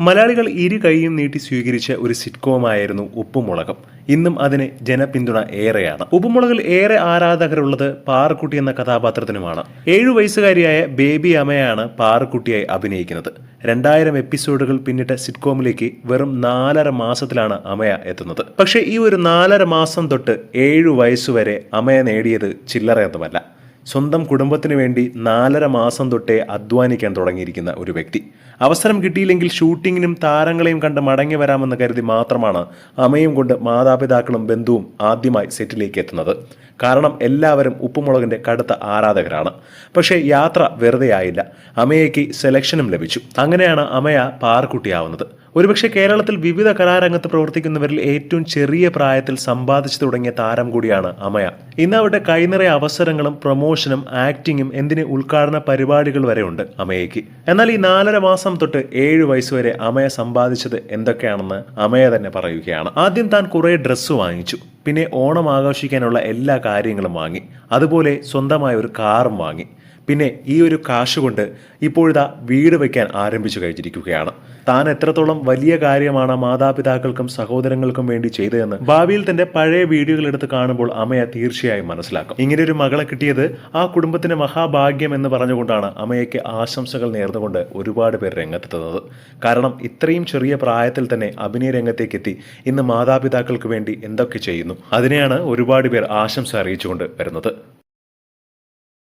മലയാളികൾ ഇരു കൈയും നീട്ടി സ്വീകരിച്ച ഒരു സിറ്റ്കോമായിരുന്നു ഉപ്പുമുളകം. ഇന്നും അതിന് ജനപിന്തുണ ഏറെയാണ്. ഉപ്പുമുളകിൽ ഏറെ ആരാധകരുള്ളത് പാറക്കുട്ടി എന്ന കഥാപാത്രത്തിനുമാണ്. ഏഴു വയസ്സുകാരിയായ ബേബി അമ്മയാണ് പാറക്കുട്ടിയായി അഭിനയിക്കുന്നത്. രണ്ടായിരം എപ്പിസോഡുകൾ പിന്നിട്ട സിറ്റ്കോമിലേക്ക് വെറും നാലര മാസത്തിലാണ് അമയ എത്തുന്നത്. പക്ഷേ ഈ ഒരു നാലര മാസം തൊട്ട് ഏഴു വയസ്സുവരെ അമയ നേടിയത് ചില്ലറയൊന്നുമല്ല സ്വന്തം കുടുംബത്തിന് വേണ്ടി നാലര മാസം തൊട്ടേ അധ്വാനിക്കാൻ തുടങ്ങിയിരിക്കുന്ന ഒരു വ്യക്തി. അവസരം കിട്ടിയില്ലെങ്കിൽ ഷൂട്ടിങ്ങിനും താരങ്ങളെയും കണ്ട് മടങ്ങി വരാമെന്ന് കരുതി മാത്രമാണ് അമ്മയും കൊണ്ട് മാതാപിതാക്കളും ബന്ധുവും ആദ്യമായി സെറ്റിലേക്ക് എത്തുന്നത്. കാരണം എല്ലാവരും ഉപ്പുമുളകിന്റെ കടുത്ത ആരാധകരാണ്. പക്ഷേ യാത്ര വെറുതെ ആയില്ല അമയയ്ക്ക് സെലക്ഷനും ലഭിച്ചു. അങ്ങനെയാണ് അമ്മയ പാർക്കുട്ടിയാവുന്നത് ഒരുപക്ഷെ കേരളത്തിൽ വിവിധ കലാരംഗത്ത് പ്രവർത്തിക്കുന്നവരിൽ ഏറ്റവും ചെറിയ പ്രായത്തിൽ സമ്പാദിച്ചു തുടങ്ങിയ താരം കൂടിയാണ് അമയ. ഇന്ന് അവിടെ കൈനിറയ അവസരങ്ങളും പ്രൊമോഷനും ആക്ടിങ്ങും എന്തിന് ഉദ്ഘാടന പരിപാടികൾ വരെ ഉണ്ട് അമയയ്ക്ക്. എന്നാൽ ഈ നാലര മാസം തൊട്ട് ഏഴ് വയസ്സുവരെ അമയ സമ്പാദിച്ചത് എന്തൊക്കെയാണെന്ന് അമയ തന്നെ പറയുകയാണ്. ആദ്യം താൻ കുറെ ഡ്രസ്സ് വാങ്ങിച്ചു. പിന്നെ ഓണം ആഘോഷിക്കാനുള്ള എല്ലാ കാര്യങ്ങളും വാങ്ങി. അതുപോലെ സ്വന്തമായ ഒരു കാറും വാങ്ങി. പിന്നെ ഈ ഒരു കാശ് കൊണ്ട് ഇപ്പോഴിതാ വീട് വയ്ക്കാൻ ആരംഭിച്ചു കഴിഞ്ഞിരിക്കുകയാണ്. താൻ എത്രത്തോളം വലിയ കാര്യമാണ് മാതാപിതാക്കൾക്കും സഹോദരങ്ങൾക്കും വേണ്ടി ചെയ്തതെന്ന് ഭാവിയിൽ തന്റെ പഴയ വീഡിയോകൾ എടുത്ത് കാണുമ്പോൾ അമ്മയെ തീർച്ചയായും മനസ്സിലാക്കും. ഇങ്ങനെ ഒരു മകളെ കിട്ടിയത് ആ കുടുംബത്തിന് മഹാഭാഗ്യം എന്ന് പറഞ്ഞുകൊണ്ടാണ് അമ്മയ്ക്ക് ആശംസകൾ നേർന്നുകൊണ്ട് ഒരുപാട് പേർ രംഗത്തെത്തുന്നത്. കാരണം ഇത്രയും ചെറിയ പ്രായത്തിൽ തന്നെ അഭിനയ രംഗത്തേക്ക് എത്തി ഇന്ന് മാതാപിതാക്കൾക്ക് വേണ്ടി എന്തൊക്കെ ചെയ്യുന്നു? അതിനെയാണ് ഒരുപാട് പേർ ആശംസ അറിയിച്ചുകൊണ്ട് വരുന്നത്.